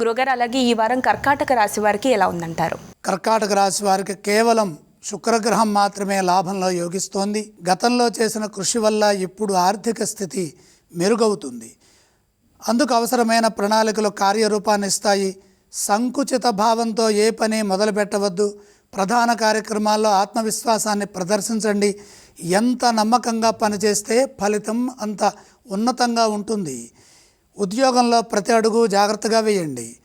గురుగారు అలాగే ఈ వారం కర్కాటక రాశి వారికి ఎలా ఉందంటారు? కర్కాటక రాశి వారికి కేవలం శుక్రగ్రహం మాత్రమే లాభంలో యోగిస్తోంది. గతంలో చేసిన కృషి వల్ల ఇప్పుడు ఆర్థిక స్థితి మెరుగవుతుంది. అందుకు అవసరమైన ప్రణాళికలు కార్యరూపాన్ని ఇస్తాయి. సంకుచిత భావంతో ఏ పని మొదలుపెట్టవద్దు. ప్రధాన కార్యక్రమాల్లో ఆత్మవిశ్వాసాన్ని ప్రదర్శించండి. ఎంత నమ్మకంగా పనిచేస్తే ఫలితం అంత ఉన్నతంగా ఉంటుంది. ఉద్యోగంలో ప్రతి అడుగు జాగ్రత్తగా వేయండి.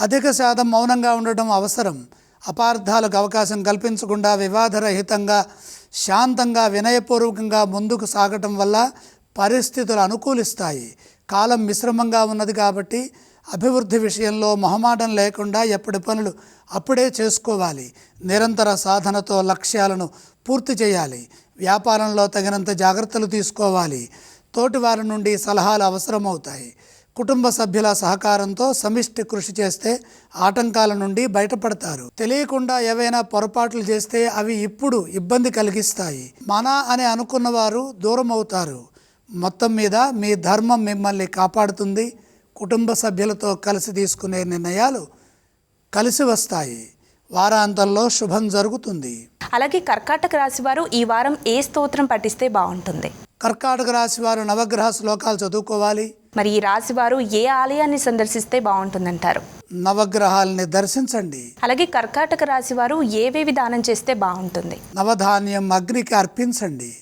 అధిక శాతం మౌనంగా ఉండటం అవసరం. అపార్థాలకు అవకాశం కల్పించకుండా వివాదరహితంగా శాంతంగా వినయపూర్వకంగా ముందుకు సాగటం వల్ల పరిస్థితులు అనుకూలిస్తాయి. కాలం మిశ్రమంగా ఉన్నది కాబట్టి అభివృద్ధి విషయంలో మొహమాటం లేకుండా ఎప్పటి పనులు అప్పుడే చేసుకోవాలి. నిరంతర సాధనతో లక్ష్యాలను పూర్తి చేయాలి. వ్యాపారంలో తగినంత జాగ్రత్తలు తీసుకోవాలి. తోటివారి నుండి సలహాలు అవసరమవుతాయి. కుటుంబ సభ్యుల సహకారంతో సమిష్టి కృషి చేస్తే ఆటంకాల నుండి బయటపడతారు. తెలియకుండా ఏవైనా పొరపాట్లు చేస్తే అవి ఇప్పుడు ఇబ్బంది కలిగిస్తాయి. మన అని అనుకున్నవారు దూరం అవుతారు మొత్తం మీద మీ ధర్మం మిమ్మల్ని కాపాడుతుంది. కుటుంబ సభ్యులతో కలిసి తీసుకునే నిర్ణయాలు కలిసి వస్తాయి. వారాంతంలో శుభం జరుగుతుంది. అలాగే కర్కాటక రాశి వారు ఈ వారం ఏ స్తోత్రం పఠిస్తే బాగుంటుంది? కర్కాటక రాశి వారు నవగ్రహ శ్లోకాలు చదువుకోవాలి. మరి ఈ రాశి వారు ఏ ఆలయాన్ని సందర్శిస్తే బాగుంటుందంటారు? నవగ్రహాలని దర్శించండి. అలాగే కర్కాటక రాశి వారు ఏవేవి దానం చేస్తే బాగుంటుంది? నవధాన్యం అగ్నికి అర్పించండి.